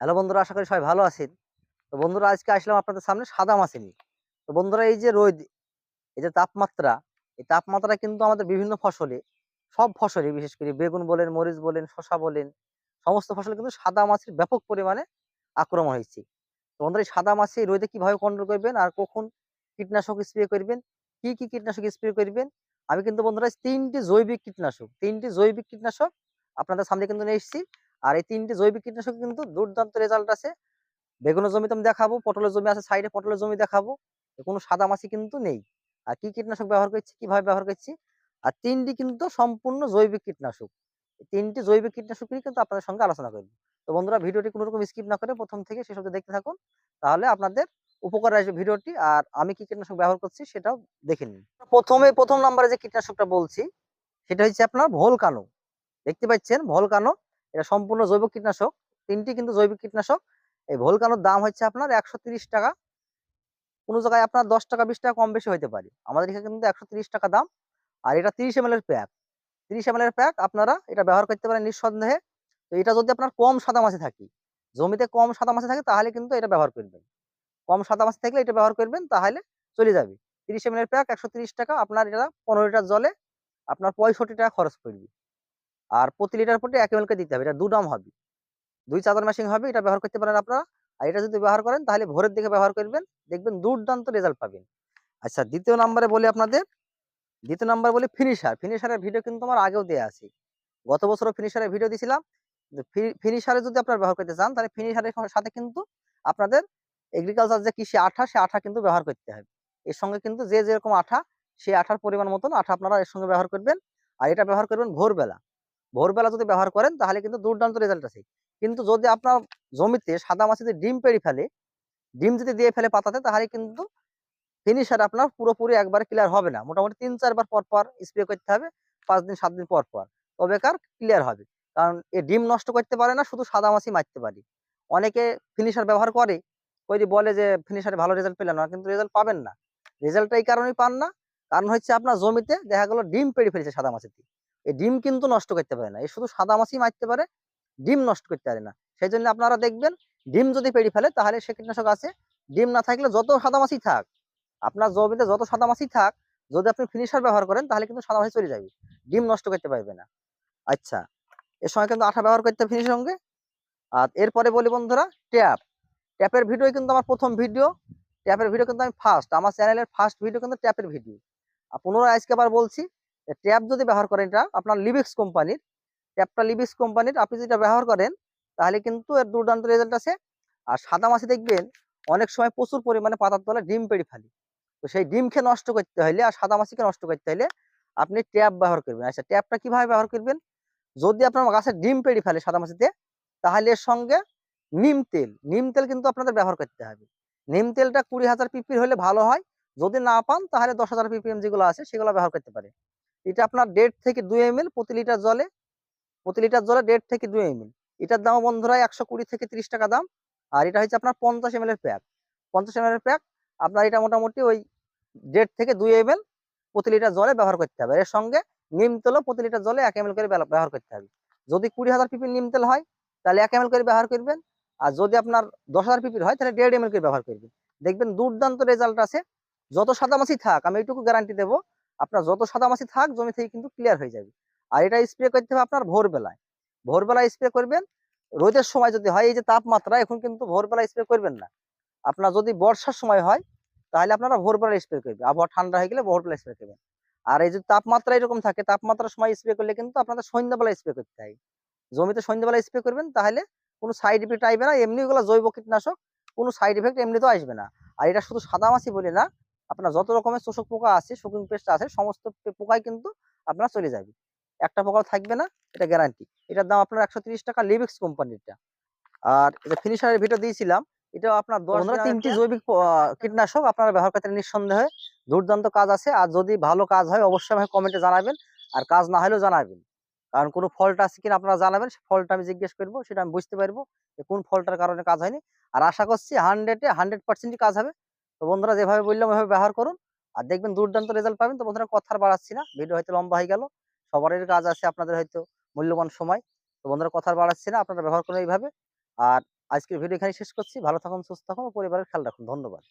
Hello বন্ধুরা, আশা করি সবাই ভালো আছেন। তো বন্ধুরা, আজকে আসলাম আপনাদের সামনে সাদা মাছ নিয়ে। তো বন্ধুরা, এই যে রোদ, এই যে তাপমাত্রা, এই তাপমাত্রা কিন্তু আমাদের বিভিন্ন ফসলে, সব ফসলে, বিশেষ করে বেগুন বলেন, মরিচ বলেন শশা বলেন, সমস্ত ফসলে কিন্তু সাদা মাছের ব্যাপক পরিমাণে আক্রমণ হয়েছে। তো বন্ধুরা, এই সাদা মাছে রোদে কীভাবে কন্ট্রোল করবেন আর কখন কীটনাশক স্প্রে করবেন, কি কি কীটনাশক স্প্রে করবেন? আমি কিন্তু বন্ধুরা, তিনটি জৈবিক কীটনাশক, তিনটি জৈবিক কীটনাশক আপনাদের সামনে কিন্তু নিয়ে এসেছি। আর এই তিনটি জৈবিক কীটনাশক কিন্তু দুর্দান্ত রেজাল্ট আছে। বেগুনের জমিতে আমি দেখাবো, পটলের জমি আছে সাইডে পটলের জমি দেখাবো। কোনো সাদা মাছি কিন্তু নেই। আর কি কীটনাশক ব্যবহার করছি, কীভাবে ব্যবহার করছি? আর তিনটি কিন্তু সম্পূর্ণ জৈবিক কীটনাশক। তিনটি জৈবিক কীটনাশক কিন্তু আপনাদের সঙ্গে আলোচনা করব। তো বন্ধুরা, ভিডিওটি কোনো রকম স্কিপ না করে প্রথম থেকে সেসব দেখতে থাকুন। তাহলে আপনাদের উপকার আসবে ভিডিওটি। আর আমি কি কীটনাশক ব্যবহার করছি সেটাও দেখে নিন। প্রথমে, প্রথম নাম্বারে যে কীটনাশকটা বলছি, সেটা হচ্ছে আপনার ভোলকানো। দেখতে পাচ্ছেন, ভোলকানো এটা সম্পূর্ণ জৈব কীটনাশক। তিনটি কিন্তু জৈবিক কীটনাশক। এই ভোলকানোর দাম হচ্ছে আপনার একশো টাকা। কোনো জায়গায় আপনার দশ টাকা, বিশ টাকা কম বেশি হতে পারে। আমাদের এখানে কিন্তু একশো টাকা দাম। আর এটা তিরিশ এম এর প্যাক। তিরিশ এম এর প্যাক আপনারা এটা ব্যবহার করতে পারেন নিঃসন্দেহে। তো এটা যদি আপনার কম সাদা মাছি থাকে, জমিতে কম সাদা মাছি থাকে, তাহলে কিন্তু এটা ব্যবহার করবেন। কম সাদা মাছি থাকলে এটা ব্যবহার করবেন, তাহলে চলে যাবে। তিরিশ এম এর প্যাক একশো টাকা, আপনার এটা পনেরো লিটার জলে আপনার পঁয়ষট্টি টাকা খরচ পড়বে। আর প্রতি লিটার প্রতি এক এমএলকে দিতে হবে। এটা দু হবে। দুই চাদর মেশিন হবে, এটা ব্যবহার করতে পারেন আপনারা। আর এটা যদি ব্যবহার করেন, তাহলে ভোরের দিকে ব্যবহার করবেন। দেখবেন দুর্দান্ত রেজাল্ট পাবেন। আচ্ছা দ্বিতীয় নাম্বারে বলি আপনাদের। দ্বিতীয় নাম্বার বলি ফিনিশার ফিনিশারের ভিডিও কিন্তু আমার আগেও দেওয়া আছে। গত বছরও ফিনিশারের ভিডিও দিয়েছিলাম ফিনিশারে যদি আপনারা ব্যবহার করতে চান, তাহলে ফিনিশারের সাথে কিন্তু আপনাদের এগ্রিকালচার যে কৃষি আঠা, সে আঠা কিন্তু ব্যবহার করতে হবে। এর সঙ্গে কিন্তু যে যেরকম আঠা সেই আঠার পরিমাণ মতন আঠা আপনারা এর সঙ্গে ব্যবহার করবেন। আর এটা ব্যবহার করবেন ভোরবেলা। ভোরবেলা যদি ব্যবহার করেন, তাহলে কিন্তু দুর্দান্ত রেজাল্ট আছে। কিন্তু যদি আপনার জমিতে সাদা মাছি যদি ডিম পেড়ে ফেলে, ডিম যদি দিয়ে ফেলে পাতাতে, তাহলে কিন্তু ফিনিশার আপনার পুরোপুরি একবার ক্লিয়ার হবে না। মোটামুটি তিন চারবার পর পর স্প্রে করতে হবে, পাঁচ দিন, সাত দিন পর পর। তবে কার ক্লিয়ার হবে। কারণ এ ডিম নষ্ট করতে পারে না, শুধু সাদা মাছি মারতে পারে। অনেকে ফিনিশার ব্যবহার করে, ওই যে বলে যে ফিনিশারে ভালো রেজাল্ট পেলেন না, কিন্তু রেজাল্ট পাবেন না। রেজাল্টটা এই কারণেই পান না। কারণ হচ্ছে আপনার জমিতে দেখা গেলো ডিম পেড়ে ফেলেছে সাদা মাছিতে এই ডিম কিন্তু নষ্ট করতে পারে না। এই শুধু সাদা মাছি মারতে পারে, ডিম নষ্ট করতে পারে না। সেই জন্য আপনারা দেখবেন, ডিম যদি পেড়ে ফেলে, তাহলে সে কীটনাশক আছে। ডিম না থাকলে যত সাদা মাছি থাক, আপনার জমিতে যত সাদা মাছি থাক, যদি আপনি ফিনিশার ব্যবহার করেন, তাহলে কিন্তু সাদা মাছি চলে যাবে। ডিম নষ্ট করতে পারবে না। আচ্ছা এর সঙ্গে কিন্তু আঠা ব্যবহার করতে ফিনিশের সঙ্গে। আর এরপরে বলি বন্ধুরা, ট্যাপ। ট্যাপের ভিডিও কিন্তু আমার প্রথম ভিডিও ট্যাপের ভিডিও কিন্তু আমি ফার্স্ট আমার চ্যানেলের ফার্স্ট ভিডিও কিন্তু ট্যাপের ভিডিও আর পুনরায় আজকে আবার বলছি ট্যাপ যদি ব্যবহার করেন এটা আপনার লিবিক্স কোম্পানির ট্যাপটা লিবিক্স কোম্পানির, আপনি যদি এটা ব্যবহার করেন, তাহলে কিন্তু এর দুর্দান্ত রেজাল্ট আছে। আর সাদা মাছি দেখবেন, অনেক সময় প্রচুর পরিমাণে পাতার তলে ডিম পেড়ে ফেলে। তো সেই ডিমকে নষ্ট করতে হলে আর সাদা মাছিকে নষ্ট করতে হলে আপনি ট্যাপ ব্যবহার করবেন। আচ্ছা ট্যাপটা কীভাবে ব্যবহার করবেন? যদি আপনার গাছের ডিম পেড়ে ফেলে সাদা মাছিতে, তাহলে এর সঙ্গে নিম তেল। নিম তেল কিন্তু আপনাদের ব্যবহার করতে হবে। নিম তেলটা কুড়ি হাজার পিপির হলে ভালো হয়। যদি না পান, তাহলে দশ হাজার পিপিএম যেগুলো আছে, সেগুলো ব্যবহার করতে পারে এটা আপনার দেড় থেকে দুই এম প্রতি লিটার জলে, প্রতি লিটার জলে দেড় থেকে দুই এম এটার দাম বন্ধুরা একশো কুড়ি থেকে ত্রিশ টাকা দাম। আর এটা হচ্ছে আপনার পঞ্চাশ এম প্যাক। পঞ্চাশ এম প্যাক, আপনার এটা মোটামুটি ওই দেড় থেকে দুই এম প্রতি লিটার জলে ব্যবহার করতে হবে। এর সঙ্গে নিম তেলও প্রতি লিটার জলে এক এম করে ব্যবহার করতে হবে। যদি কুড়ি হাজার পিপির নিম তেল হয়, তাহলে এক এম করে ব্যবহার করবেন। আর যদি আপনার দশ হাজার পিপির হয়, তাহলে দেড় এম করে ব্যবহার করবেন। দেখবেন দুর্দান্ত রেজাল্ট আছে। যত সাদামাছি থাক, আমি এইটুকু গ্যারান্টি দেবো। আপনার যত সাদামাছি থাক, জমি থেকে কিন্তু ক্লিয়ার হয়ে যাবে। আর এটা স্প্রে করতে হবে আপনার ভোরবেলায়। ভোরবেলায় স্প্রে করবেন, রোদের সময় যদি হয়, এই যে তাপমাত্রা, এখন কিন্তু ভোরবেলায় স্প্রে করবেন না। আপনার যদি বর্ষার সময় হয়, তাহলে আপনারা ভোরবেলা স্প্রে করবেন। আবহাওয়া ঠান্ডা হয়ে গেলে ভোরবেলা স্প্রে করবেন। আর এই যে তাপমাত্রা এরকম থাকে, তাপমাত্রার সময় স্প্রে করলে কিন্তু আপনাদের সন্ধ্যাবেলায় স্প্রে করতে হয়। জমিতে সন্ধ্যাবেলা স্প্রে করবেন, তাহলে কোনো সাইড ইফেক্ট আসবে না। এমনি ওগুলো জৈব কীটনাশক, কোনো সাইড ইফেক্ট এমনিতেও আসবে না। আর এটা শুধু সাদামাছি বলে না আপনার যত রকমের শোষক পোকা আছে শুকিং পেস্ট আছে সমস্ত পে- পোকাই কিন্তু আপনার চলে যাবে। একটা পোকাও থাকবে না এটা গ্যারান্টি এটার দাম আপনার একশো টাকা লিভিক্স কোম্পানিটা আর এটা ফিনিশারের ভিডিও দিয়েছিলাম এটাও আপনার দশ বন্ধুরা, তিনটি জৈবিক কীটনাশক আপনারা ব্যবহার করতে নিঃসন্দেহে। দুর্দান্ত কাজ আছে আর যদি ভালো কাজ হয় অবশ্যই আমাকে কমেন্টে জানাবেন। আর কাজ না হলেও জানাবেন। কারণ কোনো ফল্ট আছে কিনা আপনারা জানাবেন সে ফল্টটা আমি জিজ্ঞেস করব সেটা আমি বুঝতে পারব যে কোন ফলটার কারণে কাজ হয়নি। আর আশা করছি হান্ড্রেডে হান্ড্রেড পার্সেন্টই কাজ হবে। তো বন্ধুরা যেভাবে বললাম, ওইভাবে ব্যবহার করুন। আর দেখবেন দুর্দান্ত রেজাল্ট পাবেন। তো বন্ধুরা কথার বাড়াচ্ছি না। ভিডিও হয়তো লম্বা হয়ে গেল। সবারই কাজ আছে আপনাদের হয়তো মূল্যবান সময়। তো বন্ধুরা কথার বাড়াচ্ছি না। আপনারা ব্যবহার করুন এইভাবে। আর আজকের ভিডিও এখানে শেষ করছি। ভালো থাকুন, সুস্থ থাকুন, পরিবারের খেয়াল রাখুন। ধন্যবাদ।